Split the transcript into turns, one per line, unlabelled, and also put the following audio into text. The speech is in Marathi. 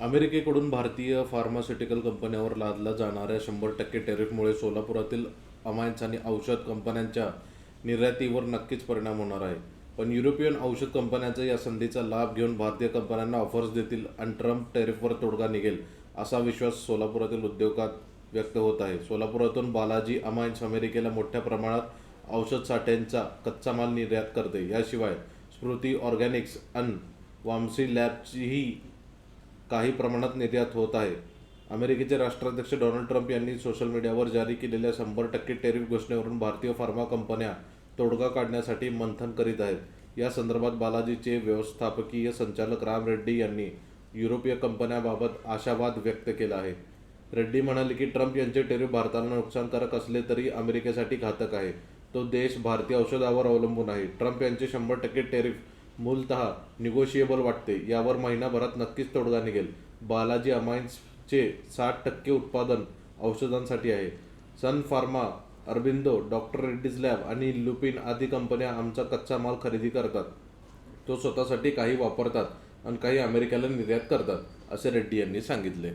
अमेरिकेकडून भारतीय फार्मास्युटिकल कंपन्यांवर लादला जाणाऱ्या शंभर टक्के टॅरिफमुळे सोलापुरातील अमायन्स आणि औषध कंपन्यांच्या निर्यातीवर नक्कीच परिणाम होणार आहे. पण युरोपियन औषध कंपन्यांचा या संधीचा लाभ घेऊन भारतीय कंपन्यांना ऑफर्स देतील आणि ट्रम्प टॅरिफवर तोडगा निघेल असा विश्वास सोलापुरातील उद्योगात व्यक्त होत आहे. सोलापुरातून बालाजी अमायन्स अमेरिकेला मोठ्या प्रमाणात औषध साठ्यांचा कच्चा माल निर्यात करते. याशिवाय स्मृती ऑर्गॅनिक्स अन वामसी लॅबचीही काही प्रमाणात निर्यात होत आहे. अमेरिकेचे राष्ट्राध्यक्ष डोनाल्ड ट्रम्प यांनी सोशल मीडियावर जारी केलेल्या शंभर टक्के टेरिफ घोषणेवरून भारतीय फार्मा कंपन्या तोडगा काढण्यासाठी मंथन करीत आहेत. या संदर्भात बालाजीचे व्यवस्थापकीय संचालक राम रेड्डी यांनी युरोपीय कंपन्यांबाबत आशावाद व्यक्त केला आहे. रेड्डी म्हणाले की ट्रम्प यांचे टेरिफ भारताला नुकसानकारक असले तरी अमेरिकेसाठी घातक आहे. तो देश भारतीय औषधावर अवलंबून आहे. ट्रम्प यांचे शंभर टक्के टेरिफ मूलतः निगोशिएबल वाटते. यावर महिनाभरात नक्कीच तोडगा निघेल. बालाजी अमाइन्सचे साठ टक्के उत्पादन औषधांसाठी आहे. सन pharma Aurobindo doctor Reddy's lab आणि लुपिन आदी कंपन्या आमचा कच्चा माल खरेदी करतात. तो स्वतःसाठी काही वापरतात आणि काही अमेरिकेला निर्यात करतात असे रेड्डी यांनी सांगितले.